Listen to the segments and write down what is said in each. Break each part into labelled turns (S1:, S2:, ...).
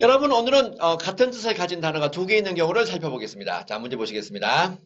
S1: 여러분 오늘은 어, 같은 뜻을 가진 단어가 두 개 있는 경우를 살펴보겠습니다. 자 문제 보시겠습니다.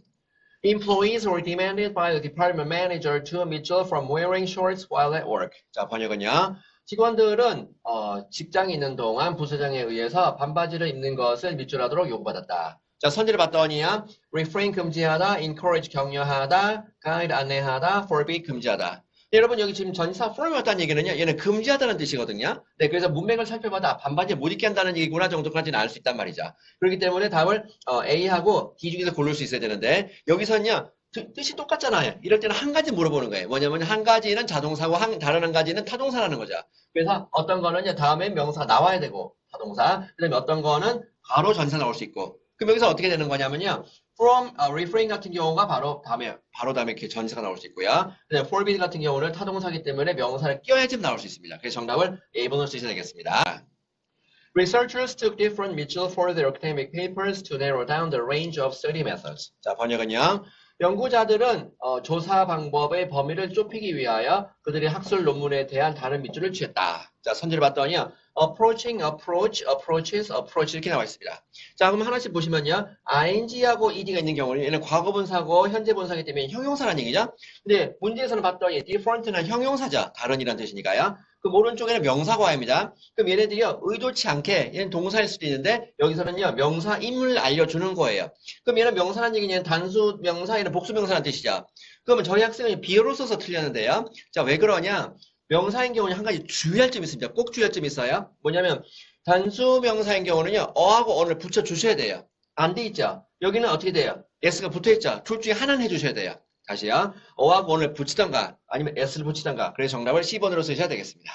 S2: Employees were demanded by the department manager to withdraw from wearing shorts while at work.
S1: 자 번역은요.
S2: 직원들은 어, 직장에 있는 동안 부서장에 의해서 반바지를 입는 것을 밑줄하도록 요구받았다.
S1: 자 선지를 봤더니요.
S2: refrain 금지하다, encourage 격려하다, guide 안내하다, forbid 금지하다.
S1: 네, 여러분 여기 지금 전사 왔다는 얘기는요. 얘는 금지하다는 뜻이거든요.
S2: 네, 그래서 문맥을 살펴봐도
S1: 반바지 못 입게 한다는 얘기구나 정도까지는 알 수 있단 말이죠.
S2: 그렇기 때문에 답을 어, A하고
S1: D 중에서 고를 수 있어야 되는데 여기서는요. 뜻- 뜻이 똑같잖아요. 이럴 때는 한 가지 물어보는 거예요. 뭐냐면 한 가지는 자동사고 한, 다른 한 가지는 타동사라는 거죠.
S2: 그래서 어떤 거는 다음에 명사 나와야 되고 타동사 그다음에 어떤 거는
S1: 바로 전사 나올 수 있고. 그럼 여기서 어떻게 되는 거냐면요.
S2: from 어, refrain 같은 경우가 바로 다음에
S1: 바로 다음에 이렇게 전사가 나올 수 있고요.
S2: 그다음에 forbid 같은 경우는 타동사기 때문에 명사를
S1: 끼워야지 나올 수 있습니다. 그래서
S2: 정답을 A번으로 쓰셔야 되겠습니다. Researchers took different material for their academic papers to narrow down the range of study methods.
S1: 자, 번역은요.
S2: 연구자들은 어, 조사 방법의 범위를 좁히기 위하여 그들의 학술 논문에 대한 다른 밑줄을 취했다.
S1: 자, 선지를 봤더니요.
S2: approaching, approach, approaches, approach
S1: 이렇게 나와 있습니다. 자, 그럼 하나씩 보시면요. ing하고 ed가 있는 경우는 얘는 과거분사고 현재분사기 때문에 형용사라는 얘기죠. 근데 문제에서는 봤더니 different는 형용사죠. 다른이란 뜻이니까요. 그럼 오른쪽에는 명사과입니다. 그럼 얘네들이요. 의도치 않게 얘는 동사일 수도 있는데 여기서는요. 명사임을 알려주는 거예요. 그럼 얘는 명사라는 얘기는 단수 명사, 얘는 복수 명사라는 뜻이죠. 그러면 저희 학생은 비어로 써서 틀렸는데요. 자, 왜 그러냐? 명사인 경우는 한 가지 주의할 점이 있습니다. 꼭 주의할 점이 있어요. 뭐냐면 단수 명사인 경우는요. 어하고 어를 붙여 주셔야 돼요.
S2: 안 돼 있죠?
S1: 여기는 어떻게 돼요? s가 붙어 있죠. 둘 중에 하나는 해주셔야 돼요. 다시요. 어하고 어를 붙이던가 아니면 s를 붙이던가. 그래서 정답을 10번으로 쓰셔야 되겠습니다.